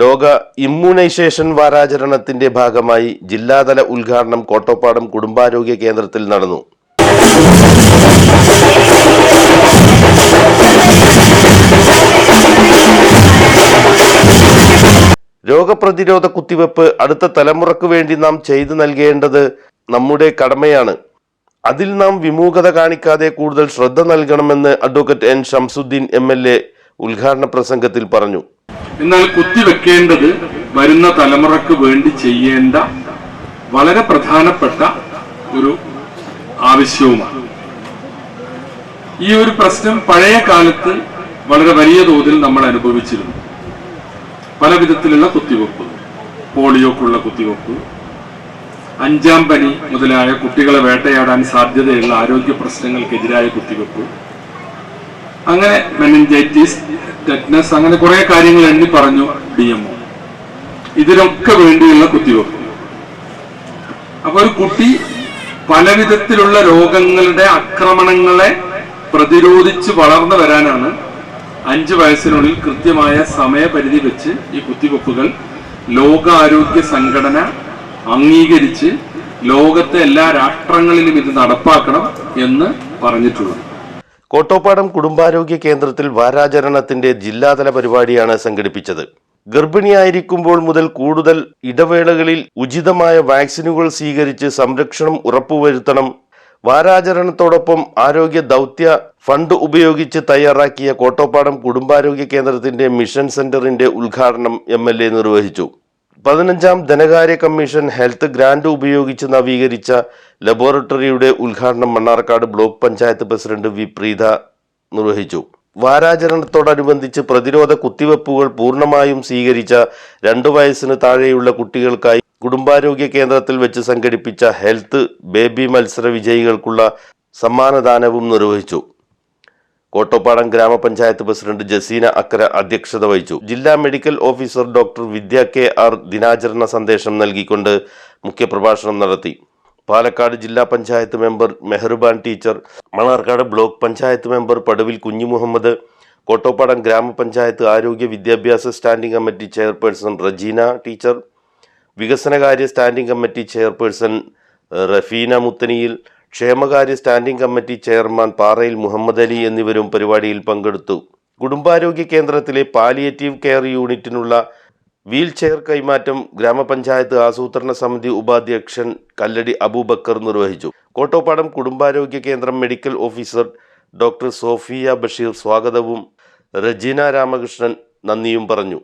ലോക ഇമ്മ്യൂണൈസേഷൻ വാരാചരണത്തിന്റെ ഭാഗമായി ജില്ലാതല ഉദ്ഘാടനം കോട്ടോപ്പാടം കുടുംബാരോഗ്യ കേന്ദ്രത്തിൽ നടന്നു. രോഗപ്രതിരോധ കുത്തിവെപ്പ് അടുത്ത തലമുറയ്ക്ക് വേണ്ടി നാം ചെയ്തു നൽകേണ്ടത് നമ്മുടെ കടമയാണ്. അതിൽ നാം വിമുഖത കാണിക്കാതെ കൂടുതൽ ശ്രദ്ധ നൽകണമെന്ന് advocate N. Shamsuddin M. L. A ഉദ്ഘാടന പ്രസംഗത്തിൽ പറഞ്ഞു. എന്നാൽ കുത്തിവെക്കേണ്ടത് വരുന്ന തലമുറയ്ക്ക് വേണ്ടി ചെയ്യേണ്ട വളരെ പ്രധാനപ്പെട്ട ഒരു ആവശ്യവുമാണ്. ഈ ഒരു പ്രശ്നം പഴയ കാലത്ത് വളരെ വലിയ തോതിൽ നമ്മൾ അനുഭവിച്ചിരുന്നു. പല വിധത്തിലുള്ള കുത്തിവെപ്പ് പോളിയോക്കുള്ള കുത്തിവെപ്പ് അഞ്ചാം പനി മുതലായ കുട്ടികളെ വേട്ടയാടാൻ സാധ്യതയുള്ള ആരോഗ്യ പ്രശ്നങ്ങൾക്കെതിരായ കുത്തിവെപ്പ് അങ്ങനെ മെനിഞ്ചൈറ്റിസ് ടെറ്റ്നസ് അങ്ങനെ കുറെ കാര്യങ്ങൾ എണ്ണി പറഞ്ഞു ഡി എം ഇതിനൊക്കെ വേണ്ടിയുള്ള കുത്തിവെപ്പ്. അപ്പൊ ഒരു കുട്ടി പലവിധത്തിലുള്ള രോഗങ്ങളുടെ ആക്രമണങ്ങളെ പ്രതിരോധിച്ച് വളർന്നു വരാനാണ് അഞ്ച് വയസ്സിനുള്ളിൽ കൃത്യമായ സമയപരിധി വെച്ച് ഈ കുത്തിവെപ്പുകൾ ലോകാരോഗ്യ സംഘടന അംഗീകരിച്ച് ലോകത്തെ എല്ലാ രാഷ്ട്രങ്ങളിലും ഇത് നടപ്പാക്കണം എന്ന് പറഞ്ഞിട്ടുള്ളത്. കോട്ടോപ്പാടം കുടുംബാരോഗ്യ കേന്ദ്രത്തിൽ വാരാചരണത്തിന്റെ ജില്ലാതല പരിപാടിയാണ് സംഘടിപ്പിച്ചത്. ഗർഭിണിയായിരിക്കുമ്പോൾ മുതൽ കൂടുതൽ ഇടവേളകളിൽ ഉചിതമായ വാക്സിനുകൾ സ്വീകരിച്ച് സംരക്ഷണം ഉറപ്പുവരുത്തണം. വാരാചരണത്തോടൊപ്പം ആരോഗ്യ ദൗത്യ ഫണ്ട് ഉപയോഗിച്ച് തയ്യാറാക്കിയ കോട്ടോപ്പാടം കുടുംബാരോഗ്യ കേന്ദ്രത്തിന്റെ മിഷൻ സെന്ററിന്റെ ഉദ്ഘാടനം എം നിർവഹിച്ചു. പതിനഞ്ചാം ധനകാര്യ കമ്മീഷൻ ഹെൽത്ത് ഗ്രാന്റ് ഉപയോഗിച്ച് നവീകരിച്ച ലബോറട്ടറിയുടെ ഉദ്ഘാടനം Mannarkkad block panchayat president V Preetha നിർവഹിച്ചു. വാരാചരണത്തോടനുബന്ധിച്ച് പ്രതിരോധ കുത്തിവെപ്പുകൾ പൂർണമായും സ്വീകരിച്ച രണ്ടു വയസ്സിന് താഴെയുള്ള കുട്ടികൾക്കായി കുടുംബാരോഗ്യ കേന്ദ്രത്തിൽ വെച്ച് സംഘടിപ്പിച്ച ഹെൽത്ത് ബേബി മത്സര വിജയികൾക്കുള്ള സമ്മാനദാനവും നിർവഹിച്ചു. കോട്ടോപ്പാടം ഗ്രാമപഞ്ചായത്ത് പ്രസിഡന്റ് ജസീന അക്കര അധ്യക്ഷത വഹിച്ചു. ജില്ലാ medical officer doctor Vidya K R ദിനാചരണ സന്ദേശം നൽകിക്കൊണ്ട് മുഖ്യപ്രഭാഷണം നടത്തി. പാലക്കാട് ജില്ലാ panchayat member Mehrubaan teacher Mannarkkad block panchayat member Paduvil Kunju Muhammad Kottopadam ഗ്രാമപഞ്ചായത്ത് ആരോഗ്യ വിദ്യാഭ്യാസ standing committee chairperson Rajeena teacher വികസനകാര്യ സ്റ്റാൻഡിംഗ് കമ്മിറ്റി ചെയർപേഴ്സൺ റഫീന മുത്തനിയിൽ ക്ഷേമകാര്യ സ്റ്റാൻഡിംഗ് കമ്മിറ്റി ചെയർമാൻ പാറയിൽ മുഹമ്മദ് അലി എന്നിവരും പരിപാടിയിൽ പങ്കെടുത്തു. കുടുംബാരോഗ്യ കേന്ദ്രത്തിലെ പാലിയേറ്റീവ് കെയർ യൂണിറ്റിനുള്ള വീൽ ചെയർ കൈമാറ്റം ഗ്രാമപഞ്ചായത്ത് ആസൂത്രണ സമിതി ഉപാധ്യക്ഷൻ കല്ലടി അബൂബക്കർ നിർവഹിച്ചു. കോട്ടോപ്പാടം കുടുംബാരോഗ്യ കേന്ദ്രം medical officer doctor Sofia Basheer സ്വാഗതവും രജീന രാമകൃഷ്ണൻ നന്ദിയും പറഞ്ഞു.